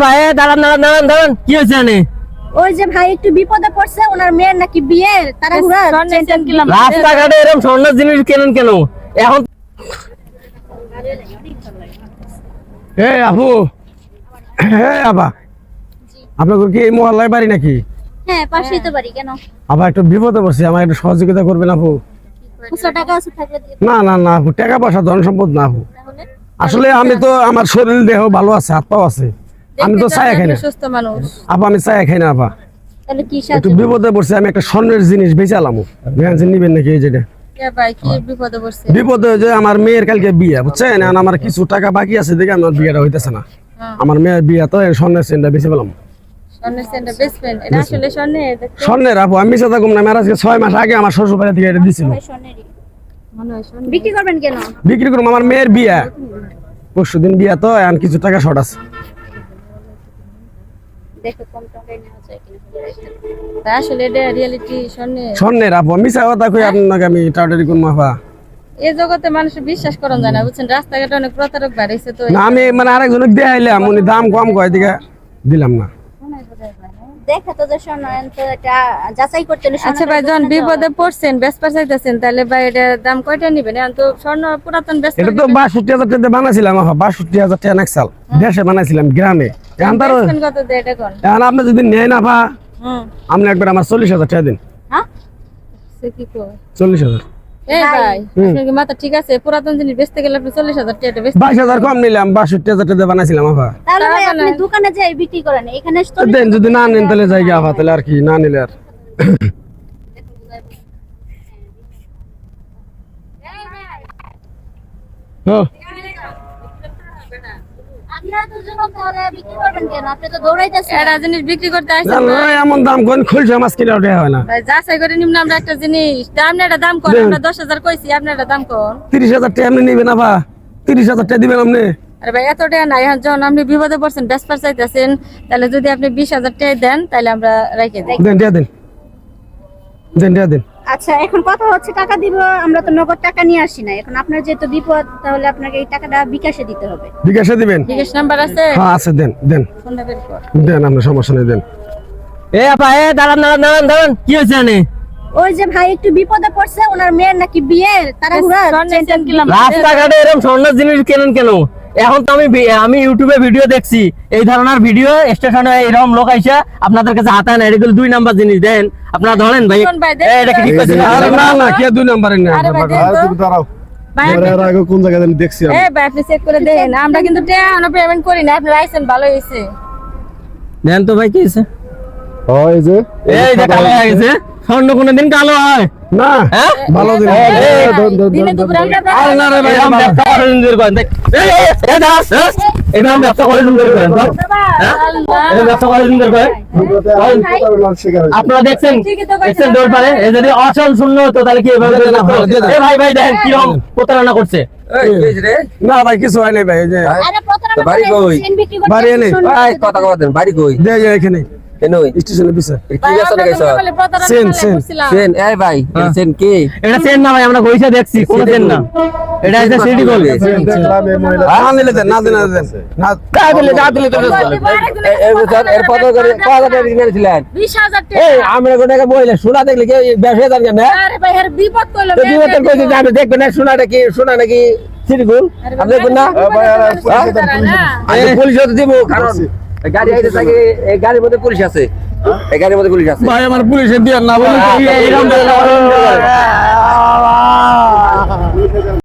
ভাই দাঁড়ান দাঁড়ান দাঁড়ান দাঁড়ান। কি হয়েছে জানে ওই যে ভাই একটু বিপদে পড়ছে ওনার মেয়ের নাকি বিয়ের। তারা রাস্তাঘাটে এরকম স্বর্ণের জিনিস কেনেন কেন? এখন এ আপু। হে আবা আপনার কি এই মহল্লায় বাড়ি নাকি? হ্যাঁ পাশেই তো বাড়ি কেন? আবার একটু বিপদে পড়ছি আমার একটু সহযোগিতা করবেন আপু। না না না টাকা পয়সা ধন সম্পদ না আসলে আমি তো আমার শরীর দেহ ভালো আছে হাত পাও আছে। আমি তো খাই না। আপা আমি খাই না আপা। একটু বিপদে পড়ছি আমি একটা স্বর্ণের জিনিস বেচালাম নিবেন নাকি এই যেটা। বিপদে যে আমার মেয়ের কালকে বিয়ে বুঝছেন? আমার কিছু টাকা বাকি আছে দেখে আমার বিয়েটা হইতেছে না। আমার মেয়ের বিয়ে তো স্বর্ণের চেনটা বেশি পেলাম স্বর্ণের আপু আমি মিশে থাকুম না আমার আজকে ছয় মাস আগে আমার শ্বশুর বাড়ি থেকে এটা দিছিল। মনে হয় বিক্রি করবেন কেন? বিক্রি করুম আমার মেয়ের বিয়ে। পরশু দিন বিয়ে তো এখন কিছু টাকা শর্ট আছে। দেখো কম টাকায় নেওয়া যায় কিনা। ভাই আসলে এটা রিয়েলিটি স্বর্ণের। স্বর্ণের আপু মিশা কথা কই আপনাকে আমি টাটারি করব এই জগতে মানুষ বিশ্বাস করেন যায় না বুঝছেন? রাস্তাঘাটে অনেক প্রতারক বাড়াইছে তো। না আমি মানে আরেকজনকে দেখাইলাম উনি দাম কম কয় দিকে দিলাম না। দেখা তো যে তো এটা যাচাই করতে হলে আচ্ছা ভাই যখন বিপদে পড়ছেন বেসপার চাইতেছেন তাহলে ভাই এটা দাম কয়টা নিবেন? এখন তো স্বর্ণ পুরাতন বেসপার এটা তো বাষট্টি হাজার টাকা বানাইছিলাম আপা বাষট্টি হাজার টাকা এক সাল দেশে বানাইছিলাম গ্রামে। এখন তার কত দিয়ে এটা কোন? এখন আপনি যদি নেন আপা হুম। আপনি একবার আমার চল্লিশ হাজার টাকা দিন। হ্যাঁ? সে কি কয়? চল্লিশ হাজার। এই ভাই আপনার কি মাথা ঠিক আছে? পুরাতন জিনিস বেচতে গেলে আপনি চল্লিশ হাজার টাকা বেচতে বাইশ হাজার কম নিলাম বাষট্টি হাজার টাকা বানাইছিলাম আপা। তাহলে ভাই আপনি দোকানে যাই বিক্রি করেন। এখানে দেন যদি না নেন তাহলে যাই আপা তাহলে আর কি না নিলে আর। ও, আপনারা দুজন তাহলে বিক্রি করবেন কেন? আপনি একটা জিনিস বিক্রি করতে না, আসছেন না, এমন দাম কোন খুলছে? মাছ কিনে ওঠে হয় না। যাচাই করে নিম্ন আমরা একটা জিনিস। দাম একটা দাম আমরা দশ হাজার কইছি আপনি একটা দাম কর তিরিশ হাজার টাকা আপনি নিবেন তিরিশ হাজার টাকা দিবেন আপনি। আরে ভাই এত টাকা নাই। এখন যখন আপনি বিপদে পড়ছেন বেসপার চাইতেছেন তাহলে যদি আপনি বিশ হাজার টাকা দেন তাহলে আমরা রেখে দিই। দেন দিয়া দেন। দেন দেন। আচ্ছা এখন কথা হচ্ছে টাকা দিব আমরা তো নগদ টাকা নিয়ে আসি না এখন আপনার যেহেতু বিপদ তাহলে আপনাকে এই টাকাটা বিকাশে দিতে হবে। বিকাশে দিবেন? জিজ্ঞেস নাম্বার আছে? হ্যাঁ আছে দেন দেন। দেন আপনার সমস্যা নেই দেন। এ আপা এ দাঁড়ান দাঁড়ান দাঁড়ান দাঁড়ান কি হয়েছে জানে ওই যে ভাই একটু বিপদে পড়ছে ওনার মেয়ের নাকি বিয়ের তারা রাস্তাঘাটে এরকম স্বর্ণের জিনিস কেনেন কেন? এখন তো আমি আমি ইউটিউবে ভিডিও দেখছি। এই ধরনের ভিডিও স্টেশনে এরকম লোক আইসা আপনাদের কাছে হাতায় না এগুলো দুই নাম্বার জিনিস দেন। আপনারা ধরেন ভাই এটা কি ঠিক না? না কে দুই নাম্বারে না? দাঁড়াও। কোন জায়গায় দেখছি আমি। আপনি চেক করে দেন। আমরা কিন্তু পেমেন্ট করি না আপনি ভালো হয়েছে। দেন তো ভাই কি হয়েছে? ও যে। এই যে কালো হয়ে গেছে। স্বর্ণ কোনোদিন কালো হয়। না হ্যাঁ ভালো দিন না রে ভাই ব্যবসা করেন এই, এই, হ্যাঁ? ব্যবসা করেন। ব্যবসা করেন। আপনারা দেখছেন তো দেখছেন দৌড় পারে এ যদি অসল শূন্য হতো তাহলে কি এভাবে। এ ভাই ভাই দেখেন কীরকম প্রতারণা করছে না ভাই কিছু হয় নাই ভাই বাড়ি কই? বাড়ি এনে। ভাই কথা কথা দেন বাড়ি কই দে এখানে এনই স্টেশনের পিছে। কি ভাই, লাগাইছ? তো বলে প্রতারণা সেন, সেন। সেন এই ভাই হ্যাঁ। সেন কি? এটা চেন না ভাই আমরা গইসা দেখছি কোন চেন না। এটা হচ্ছে সিটি গোল্ড দেখলাম এই মহিলা। না নিলে দেন না দিলে না দেন না যা দিলে যা দিলে তো বলতে পারে আরেকজনের এই- এই বছর এর কত করে কত টাকা কিনেছিলেন বিশ হাজার টাকা। এই আমরা কোন টাকা মহিলা সোনা দেখলে কি ব্যবসা জান কেন আরে ভাই, এর বিপদ করল, তো মেয়ে দিবেন মেয়ে কইছে যে দেখবেন না সোনাটা কি সোনা নাকি আপনি না? ভাই, পুলিশে তো দিব কারণ গাড়ি আইতে থাকে এই গাড়ির মধ্যে পুলিশ আছে। এই গাড়ির মধ্যে পুলিশ আছে। ভাই আমার পুলিশে দিয়ে না বলে